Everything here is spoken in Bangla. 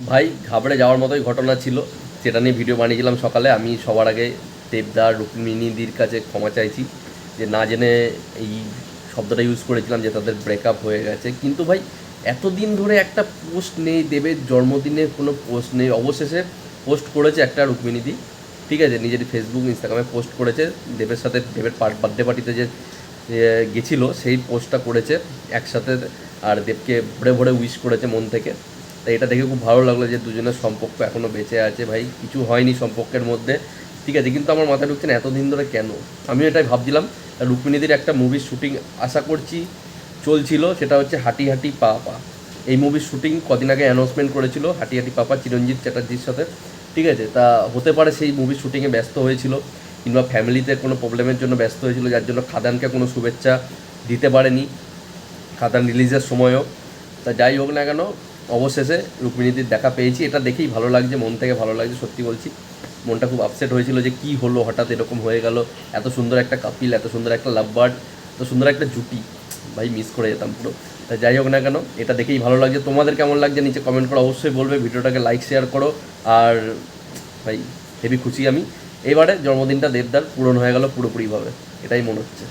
ভাই, ঘাবড়ে যাওয়ার মতোই ঘটনা ছিল। যেটা নিয়ে ভিডিও বানিয়েছিলাম সকালে। আমি সবার আগে দেবদার, রুক্মিণীদির কাছে ক্ষমা চাইছি যে না জেনে এই শব্দটা ইউজ করেছিলাম যে তাদের ব্রেকআপ হয়ে গেছে। কিন্তু ভাই, এতদিন ধরে একটা পোস্ট নেই, দেবের জন্মদিনের কোনো পোস্ট নেই। অবশেষে পোস্ট করেছে একটা রুক্মিণীদি। ঠিক আছে, নিজের ফেসবুক ইনস্টাগ্রামে পোস্ট করেছে। দেবের সাথে, দেবের বার্থডে পার্টিতে যে গেছিল, সেই পোস্টটা করেছে একসাথে। আর দেবকে ভরে ভরে উইশ করেছে মন থেকে। তাই এটা দেখে খুব ভালো লাগল যে দুজনের সম্পর্ক এখনও বেঁচে আছে ভাই। কিছু হয়নি সম্পর্কের মধ্যে। ঠিক আছে, কিন্তু আমার মাথায় ঢুকছে না এতদিন ধরে কেন? আমি এটাই ভাবছিলাম, রুক্মিণীদের একটা মুভির শ্যুটিং আশা করছি চলছিল, সেটা হচ্ছে হাঁটি হাঁটি পা পা। এই মুভির শ্যুটিং কদিন আগে অ্যানাউন্সমেন্ট করেছিল হাঁটি হাঁটি পাপা চিরঞ্জিত চ্যাটার্জির সাথে। ঠিক আছে, তা হতে পারে সেই মুভির শ্যুটিংয়ে ব্যস্ত হয়েছিল, কিংবা ফ্যামিলিতে কোনো প্রবলেমের জন্য ব্যস্ত হয়েছিল, যার জন্য খাদানকে কোনো শুভেচ্ছা দিতে পারেনি। খাদান রিলিজের সময়ও। তা যাই হোক না কেন অবশেষে রুক্মিণীদির দেখা পেয়েছি। এটা দেখেই ভালো লাগছে, মন থেকে ভালো লাগছে, সত্যি বলছি। মনটা খুব আপসেট হয়েছিল যে কি হলো, হঠাৎ এরকম হয়ে গেল। এত সুন্দর একটা কাপিল এত সুন্দর একটা লাভ বার্ড এত সুন্দর একটা জুটি। ভাই মিস করে যেতাম পুরো। যাই হোক না কেন, এটা দেখেই ভালো লাগছে। তোমাদের কেমন লাগছে নিচে কমেন্ট করে অবশ্যই বলবে। ভিডিওটাকে লাইক শেয়ার করো। আর ভাই হেভি খুশি আমি। এবারে জন্মদিনটা দেবদার পূরণ হয়ে গেল পুরোপুরিভাবে। এটাই মনে হচ্ছে।